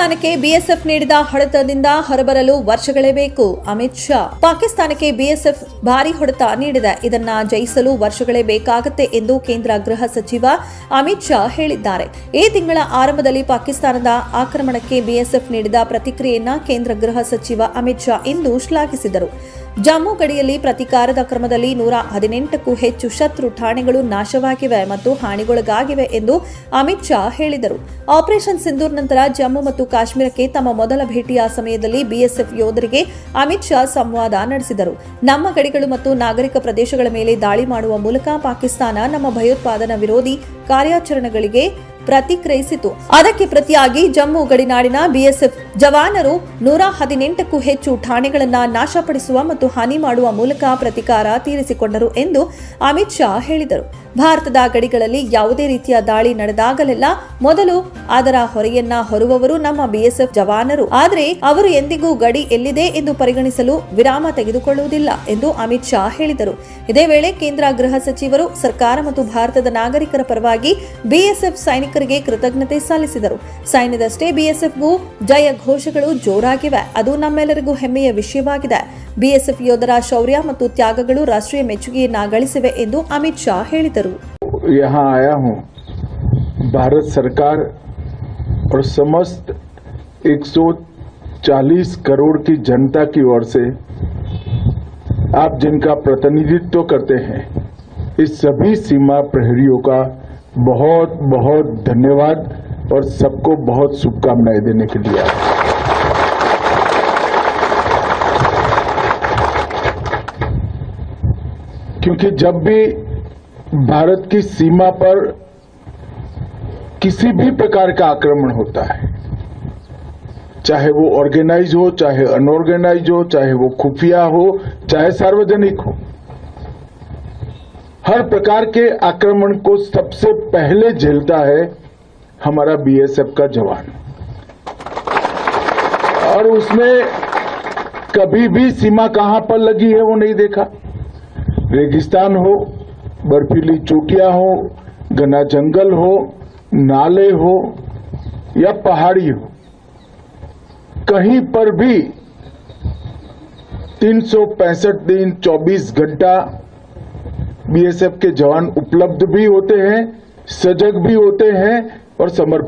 ಪಾಕಿಸ್ತಾನಕ್ಕೆ ಬಿಎಸ್ಎಫ್ ನೀಡಿದ ಹೊಡೆತದಿಂದ ಹೊರಬರಲು ವರ್ಷಗಳೇ ಬೇಕು. ಅಮಿತ್ ಶಾ ಪಾಕಿಸ್ತಾನಕ್ಕೆ ಬಿಎಸ್ಎಫ್ ಭಾರಿ ಹೊಡೆತ ನೀಡಿದೆ. ಇದನ್ನ ಜಯಿಸಲು ವರ್ಷಗಳೇ ಬೇಕಾಗುತ್ತೆ ಎಂದು ಕೇಂದ್ರ ಗೃಹ ಸಚಿವ ಅಮಿತ್ ಶಾ ಹೇಳಿದ್ದಾರೆ. ಈ ತಿಂಗಳ ಆರಂಭದಲ್ಲಿ ಪಾಕಿಸ್ತಾನದ ಆಕ್ರಮಣಕ್ಕೆ ಬಿಎಸ್ಎಫ್ ನೀಡಿದ ಪ್ರತಿಕ್ರಿಯೆಯನ್ನ ಕೇಂದ್ರ ಗೃಹ ಸಚಿವ ಅಮಿತ್ ಶಾ ಇಂದು ಶ್ಲಾಘಿಸಿದರು. ಜಮ್ಮು ಗಡಿಯಲ್ಲಿ ಪ್ರತಿಕಾರದ ಕ್ರಮದಲ್ಲಿ ನೂರ ಹದಿನೆಂಟಕ್ಕೂ ಹೆಚ್ಚು ಶತ್ರು ಠಾಣೆಗಳು ನಾಶವಾಗಿವೆ ಮತ್ತು ಹಾನಿಗೊಳಗಾಗಿವೆ ಎಂದು ಅಮಿತ್ ಶಾ ಹೇಳಿದರು. ಆಪರೇಷನ್ ಸಿಂಧೂರ್ ನಂತರ ಜಮ್ಮು ಮತ್ತು ಕಾಶ್ಮೀರಕ್ಕೆ ತಮ್ಮ ಮೊದಲ ಭೇಟಿಯ ಸಮಯದಲ್ಲಿ ಬಿಎಸ್ಎಫ್ ಯೋಧರಿಗೆ ಅಮಿತ್ ಶಾ ಸಂವಾದ ನಡೆಸಿದರು. ನಮ್ಮ ಗಡಿಗಳು ಮತ್ತು ನಾಗರಿಕ ಪ್ರದೇಶಗಳ ಮೇಲೆ ದಾಳಿ ಮಾಡುವ ಮೂಲಕ ಪಾಕಿಸ್ತಾನ ನಮ್ಮ ಭಯೋತ್ಪಾದನಾ ವಿರೋಧಿ ಕಾರ್ಯಾಚರಣೆಗಳಿಗೆ ಪ್ರತಿಕ್ರಿಯಿಸಿತು. ಅದಕ್ಕೆ ಪ್ರತಿಯಾಗಿ ಜಮ್ಮು ಗಡಿನಾಡಿನ ಬಿಎಸ್ಎಫ್ ಜವಾನರು ನೂರ ಹದಿನೆಂಟಕ್ಕೂ ಹೆಚ್ಚು ಠಾಣೆಗಳನ್ನ ನಾಶಪಡಿಸುವ ಮತ್ತು ಹಾನಿ ಮಾಡುವ ಮೂಲಕ ಪ್ರತಿಕಾರ ತೀರಿಸಿಕೊಂಡರು ಎಂದು ಅಮಿತ್ ಶಾ ಹೇಳಿದರು. ಭಾರತದ ಗಡಿಗಳಲ್ಲಿ ಯಾವುದೇ ರೀತಿಯ ದಾಳಿ ನಡೆದಾಗಲೆಲ್ಲ ಮೊದಲು ಅದರ ಹೊರೆಯನ್ನ ಹೊರುವವರು ನಮ್ಮ ಬಿಎಸ್ಎಫ್ ಜವಾನರು. ಆದರೆ ಅವರು ಎಂದಿಗೂ ಗಡಿ ಎಲ್ಲಿದೆ ಎಂದು ಪರಿಗಣಿಸಲು ವಿರಾಮ ತೆಗೆದುಕೊಳ್ಳುವುದಿಲ್ಲ ಎಂದು ಅಮಿತ್ ಶಾ ಹೇಳಿದರು. ಇದೇ ವೇಳೆ ಕೇಂದ್ರ ಗೃಹ ಸಚಿವರು ಸರ್ಕಾರ ಮತ್ತು ಭಾರತದ ನಾಗರಿಕರ ಪರವಾಗಿ ಬಿಎಸ್ಎಫ್ ಸೈನಿಕರಿಗೆ ಕೃತಜ್ಞತೆ ಸಲ್ಲಿಸಿದರು ಸೈನ್ಯದಷ್ಟೇ ಬಿಎಸ್ಎಫ್ಗೂ ಜಯ ಘೋಷಗಳು ಜೋರಾಗಿವೆ ಅದು ನಮ್ಮೆಲ್ಲರಿಗೂ ಹೆಮ್ಮೆಯ ವಿಷಯವಾಗಿದೆ ಬಿಎಸ್ಎಫ್ ಯೋಧರ ಶೌರ್ಯ ಮತ್ತು ತ್ಯಾಗಗಳು ರಾಷ್ಟ್ರೀಯ ಮೆಚ್ಚುಗೆಯನ್ನ ಗಳಿಸಿವೆ ಎಂದು ಅಮಿತ್ ಶಾ ಹೇಳಿದರು यहाँ आया हूं भारत सरकार और समस्त 140 करोड़ की जनता की ओर से आप जिनका प्रतिनिधित्व करते हैं इस सभी सीमा प्रहरियों का बहुत बहुत धन्यवाद और सबको बहुत शुभकामनाएँ देने के लिए। क्योंकि जब भी भारत की सीमा पर किसी भी प्रकार का आक्रमण होता है, चाहे वो ऑर्गेनाइज हो, चाहे अनऑर्गेनाइज हो, चाहे वो खुफिया हो, चाहे सार्वजनिक हो हर प्रकार के आक्रमण को सबसे पहले झेलता है हमारा बीएसएफ का जवान। और उसने कभी भी सीमा कहाँ पर लगी है वो नहीं देखा। रेगिस्तान हो, बर्फीली चोटियाँ हो, घना जंगल हो, नाले हो या पहाड़ी हो, कहीं पर भी तीन सौ पैंसठ दिन 24 घंटा बीएसएफ के जवान उपलब्ध भी होते हैं सजग भी होते हैं और समर्पित